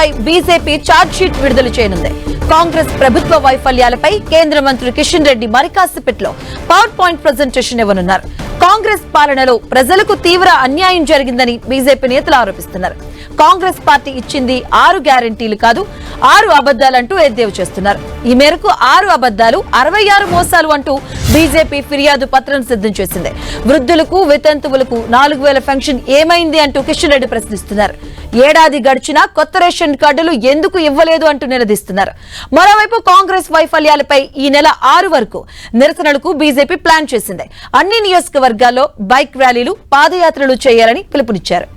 పాలనపై BJP sheet విడుదల చేయనుంది. కాంగ్రెస్ ప్రభుత్వ వైఫల్యాలపై కేంద్ర మంత్రి కిషన్ రెడ్డి మరికాసిపెట్లో పవర్ పాయింట్ ప్రజెంటేషన్ ఇవ్వనున్నారు. కాంగ్రెస్ పాలనలో ప్రజలకు తీవ్ర అన్యాయం జరిగిందని బీజేపీ నేతలు ఆరోపిస్తున్నారు. కాంగ్రెస్ పార్టీ ఇచ్చింది ఆరు గ్యారంటీలు కాదు ఆరు అబద్దాలంటూ ఎద్దేవి చేస్తున్నారు. ఈ మేరకు ఆరు అబద్దాలు అరవై ఆరు మోసాలు అంటూ బీజేపీ ఫిర్యాదు పత్రం సిద్ధం చేసింది. వృద్ధులకు వితంతువులకు నాలుగు వేల పెన్షన్ ఏమైంది అంటూ కిషన్ రెడ్డి ప్రశ్నిస్తున్నారు. ఏడాది గడిచినా కొత్త రేషన్ కార్డులు ఎందుకు ఇవ్వలేదు అంటూ నిలదీస్తున్నారు. మరోవైపు కాంగ్రెస్ వైఫల్యాలపై ఈ నెల ఆరు వరకు నిరసనలకు బీజేపీ ప్లాన్ చేసింది. అన్ని నియోజకవర్గాల్లో బైక్ ర్యాలీలు పాదయాత్రలు చేయాలని పిలుపునిచ్చారు.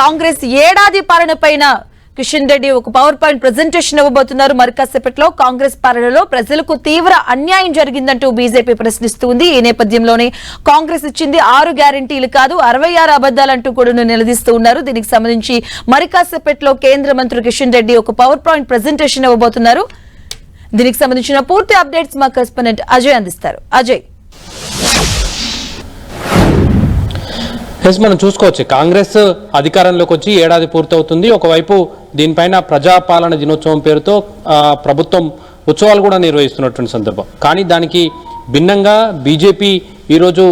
కాంగ్రెస్ ఏడాది పాలన పైన కిషన్ రెడ్డి ఒక పవర్ పాయింట్ ప్రజెంటేషన్ ఇవ్వబోతున్నారు. మరి కాసేపట్లో కాంగ్రెస్ పాలనలో ప్రజలకు తీవ్ర అన్యాయం జరిగిందంటూ బీజేపీ ప్రశ్నిస్తుంది. ఈ నేపథ్యంలోనే కాంగ్రెస్ ఇచ్చింది ఆరు గ్యారంటీలు కాదు అరవై ఆరు అబద్దాలంటూ కూడా నిలదీస్తూ ఉన్నారు. దీనికి సంబంధించి మరి కాసేపట్లో కేంద్ర మంత్రి కిషన్ రెడ్డి ఒక పవర్ పాయింట్ ప్రజెంటేషన్ ఇవ్వబోతున్నారు. దీనికి సంబంధించిన పూర్తి అప్డేట్స్ మా కరెస్పాండెంట్ అజయ్ అందిస్తారు. అజయ్. ఎస్ మనం చూసుకోవచ్చు కాంగ్రెస్ అధికారంలోకి వచ్చి ఏడాది పూర్తవుతుంది. ఒకవైపు దీనిపైన ప్రజాపాలన దినోత్సవం పేరుతో ప్రభుత్వం ఉత్సవాలు కూడా నిర్వహిస్తున్నటువంటి సందర్భం. కానీ దానికి భిన్నంగా బీజేపీ ఈరోజు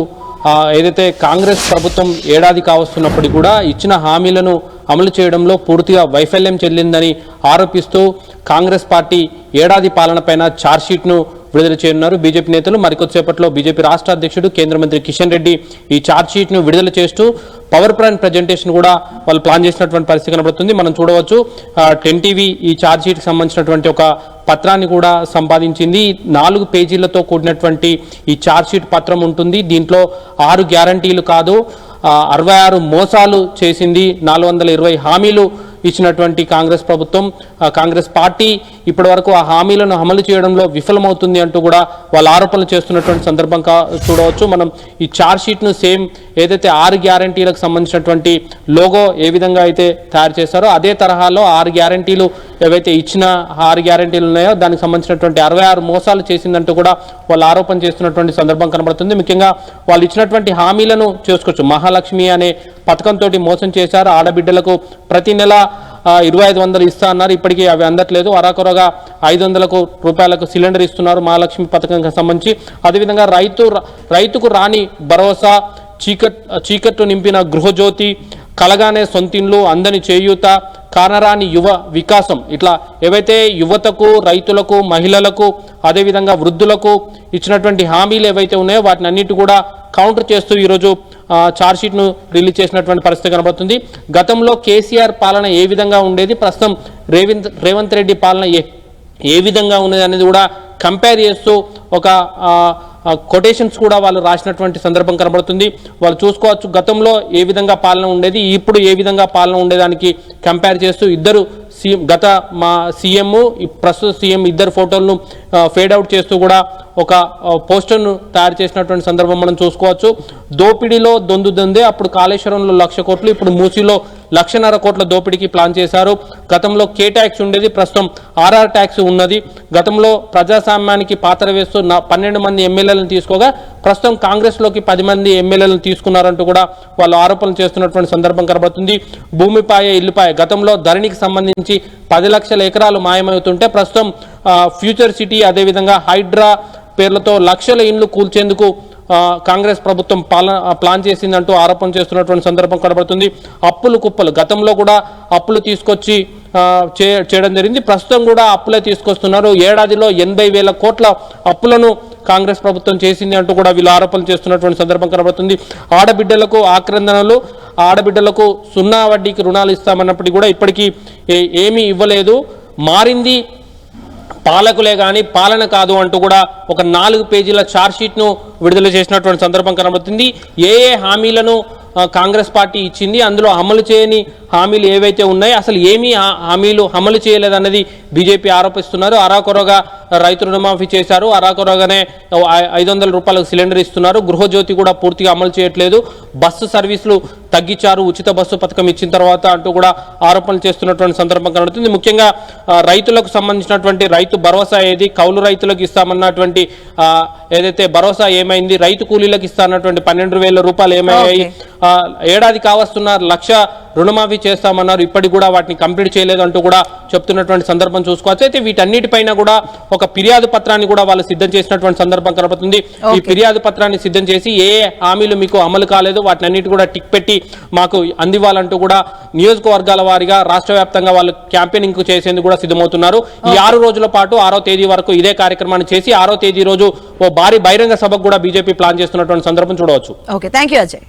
ఏదైతే కాంగ్రెస్ ప్రభుత్వం ఏడాది కావస్తున్నప్పటికీ కూడా ఇచ్చిన హామీలను అమలు చేయడంలో పూర్తిగా వైఫల్యం చెల్లిందని ఆరోపిస్తూ కాంగ్రెస్ పార్టీ ఏడాది పాలనపైన ఛార్జ్షీట్ను విడుదల చేయనున్నారు. బీజేపీ నేతలు మరికొద్దిసేపట్లో బీజేపీ రాష్ట్ర అధ్యక్షుడు కేంద్ర మంత్రి కిషన్ రెడ్డి ఈ చార్జ్షీట్ను విడుదల చేస్తూ పవర్ పాయింట్ ప్రజెంటేషన్ కూడా వాళ్ళు ప్లాన్ చేసినటువంటి పరిస్థితి కనబడుతుంది. మనం చూడవచ్చు టెన్ టీవీ ఈ చార్జ్షీట్ సంబంధించినటువంటి ఒక పత్రాన్ని కూడా సంపాదించింది. నాలుగు పేజీలతో కూడినటువంటి ఈ ఛార్జ్ షీట్ పత్రం ఉంటుంది. దీంట్లో ఆరు గ్యారంటీలు కాదు అరవై ఆరు మోసాలు చేసింది. నాలుగు వందల ఇరవై హామీలు ఇచ్చినటువంటి కాంగ్రెస్ ప్రభుత్వం కాంగ్రెస్ పార్టీ ఇప్పటివరకు ఆ హామీలను అమలు చేయడంలో విఫలమవుతుంది అంటూ కూడా వాళ్ళు ఆరోపణలు చేస్తున్నటువంటి సందర్భం చూడవచ్చు. మనం ఈ చార్జ్షీట్ను సేమ్ ఏదైతే ఆరు గ్యారంటీలకు సంబంధించినటువంటి లోగో ఏ విధంగా అయితే తయారు చేశారో అదే తరహాలో ఆరు గ్యారంటీలు ఏవైతే ఇచ్చిన ఆరు గ్యారంటీలు ఉన్నాయో దానికి సంబంధించినటువంటి అరవై ఆరు మోసాలు చేసిందంటూ కూడా వాళ్ళు ఆరోపణ చేస్తున్నటువంటి సందర్భం కనబడుతుంది. ముఖ్యంగా వాళ్ళు ఇచ్చినటువంటి హామీలను చేసుకోవచ్చు. మహాలక్ష్మి అనే పథకంతో మోసం చేశారు. ఆడబిడ్డలకు ప్రతి నెల ఇరవై ఐదు వందలు ఇస్తా అన్నారు. ఇప్పటికీ అవి అందట్లేదు. అరాకొరగా ఐదు వందలకు రూపాయలకు సిలిండర్ ఇస్తున్నారు మహాలక్ష్మి పథకంకి సంబంధించి. అదేవిధంగా రైతు రైతుకు రాని భరోసా చీకట్ చీకట్టు నింపిన గృహజ్యోతి కలగానే సొంతిండ్లు అందని చేయూత కానరాని యువ వికాసం. ఇట్లా ఏవైతే యువతకు రైతులకు మహిళలకు అదేవిధంగా వృద్ధులకు ఇచ్చినటువంటి హామీలు ఏవైతే ఉన్నాయో వాటిని అన్నిటి కూడా కౌంటర్ చేస్తూ ఈరోజు చార్జ్షీట్ను రిలీజ్ చేసినటువంటి పరిస్థితి కనబడుతుంది. గతంలో కేసీఆర్ పాలన ఏ విధంగా ఉండేది? ప్రస్తుతం రేవంత్ రేవంత్ రెడ్డి పాలన ఏ ఏ విధంగా ఉన్నది అనేది కూడా కంపేర్ చేస్తూ ఒక కొటేషన్స్ కూడా వాళ్ళు రాసినటువంటి సందర్భం కనబడుతుంది. వాళ్ళు చూసుకోవచ్చు గతంలో ఏ విధంగా పాలన ఉండేది ఇప్పుడు ఏ విధంగా పాలన ఉండేదానికి కంపేర్ చేస్తూ ఇద్దరు సీఎం గత మా సీఎం ప్రస్తుత సీఎం ఇద్దరు ఫోటోలను ఫేడ్ అవుట్ చేస్తూ కూడా ఒక పోస్టర్ను తయారు చేసినటువంటి సందర్భం మనం చూసుకోవచ్చు. దోపిడీలో దొందు దొందే అప్పుడు కాళేశ్వరంలో లక్ష కోట్లు ఇప్పుడు మూసీలో లక్షన్నర కోట్ల దోపిడీకి ప్లాన్ చేశారు. గతంలో కే ట్యాక్స్ ఉండేది ప్రస్తుతం ఆర్ఆర్ ట్యాక్స్ ఉన్నది. గతంలో ప్రజాస్వామ్యానికి పాత్ర వేస్తూ నా పన్నెండు మంది ఎమ్మెల్యేలను తీసుకోగా ప్రస్తుతం కాంగ్రెస్లోకి పది మంది ఎమ్మెల్యేలను తీసుకున్నారంటూ కూడా వాళ్ళు ఆరోపణలు చేస్తున్నటువంటి సందర్భం కనబడుతుంది. భూమిపాయ ఇల్లుపాయ గతంలో ధరణికి సంబంధించి పది లక్షల ఎకరాలు మాయమవుతుంటే ప్రస్తుతం ఫ్యూచర్ సిటీ అదేవిధంగా హైడ్రా పేర్లతో లక్షల ఇండ్లు కూల్చేందుకు కాంగ్రెస్ ప్రభుత్వం పాలన ప్లాన్ చేసిందంటూ ఆరోపణ చేస్తున్నటువంటి సందర్భం కనబడుతుంది. అప్పులు కుప్పలు గతంలో కూడా అప్పులు తీసుకొచ్చి చేయడం జరిగింది. ప్రస్తుతం కూడా అప్పులే తీసుకొస్తున్నారు. ఏడాదిలో ఎనభై వేల కోట్ల అప్పులను కాంగ్రెస్ ప్రభుత్వం చేసింది అంటూ కూడా వీళ్ళు ఆరోపణలు చేస్తున్నటువంటి సందర్భం కనబడుతుంది. ఆడబిడ్డలకు ఆక్రందనలు ఆడబిడ్డలకు సున్నా వడ్డీకి రుణాలు ఇస్తామన్నప్పటికీ కూడా ఇప్పటికీ ఏమీ ఇవ్వలేదు. మారింది పాలకులే కానీ పాలన కాదు అంటూ కూడా ఒక నాలుగు పేజీల చార్జ్షీట్ను విడుదల చేసినటువంటి సందర్భం కనబడుతుంది. ఏ ఏ హామీలను కాంగ్రెస్ పార్టీ ఇచ్చింది అందులో అమలు చేయని హామీలు ఏవైతే ఉన్నాయో అసలు ఏమీ హామీలు అమలు చేయలేదన్నది బీజేపీ ఆరోపిస్తున్నారు. అరాకొరగా రైతు రుణమాఫీ చేశారు. అరాకొరగానే ఐదు వందల రూపాయలకు సిలిండర్ ఇస్తున్నారు. గృహజ్యోతి కూడా పూర్తిగా అమలు చేయట్లేదు. బస్సు సర్వీసులు తగ్గించారు. ఉచిత బస్సు పథకం ఇచ్చిన తర్వాత అంటూ కూడా ఆరోపణలు చేస్తున్నటువంటి సందర్భం కనబడుతుంది. ముఖ్యంగా రైతులకు సంబంధించినటువంటి రైతు భరోసా ఏది? కౌలు రైతులకు ఇస్తామన్నటువంటి ఏదైతే భరోసా ఏమైంది? రైతు కూలీలకు ఇస్తానటువంటి పన్నెండు వేల రూపాయలు ఏమయ్యాయి? ఏడాది కావస్తున్న లక్ష రుణమాఫీ చేస్తామన్నారు. ఇప్పటికి కూడా వాటిని కంప్లీట్ చేయలేదు అంటూ కూడా చెప్తున్నటువంటి సందర్భం చూసుకోవచ్చు. అయితే వీటన్నిటిపైన కూడా ఒక ఫిర్యాదు పత్రాన్ని కూడా వాళ్ళు సిద్ధం చేసినటువంటి సందర్భం కనబడుతుంది. ఈ ఫిర్యాదు పత్రాన్ని సిద్ధం చేసి ఏ హామీలు మీకు అమలు కాలేదు వాటిని అన్నిటి కూడా టిక్ పెట్టి మాకు అందివ్వాలంటూ కూడా నియోజకవర్గాల వారీగా రాష్ట్ర వ్యాప్తంగా వాళ్ళు క్యాంపెయినింగ్ చేసేందుకు కూడా సిద్ధమవుతున్నారు. ఈ ఆరు రోజుల పాటు ఆరో తేదీ వరకు ఇదే కార్యక్రమాన్ని చేసి ఆరో తేదీ రోజు ఓ భారీ బహిరంగ సభకు కూడా బీజేపీ ప్లాన్ చేస్తున్నటువంటి సందర్భం చూడవచ్చు. ఓకే. Thank you Ajay.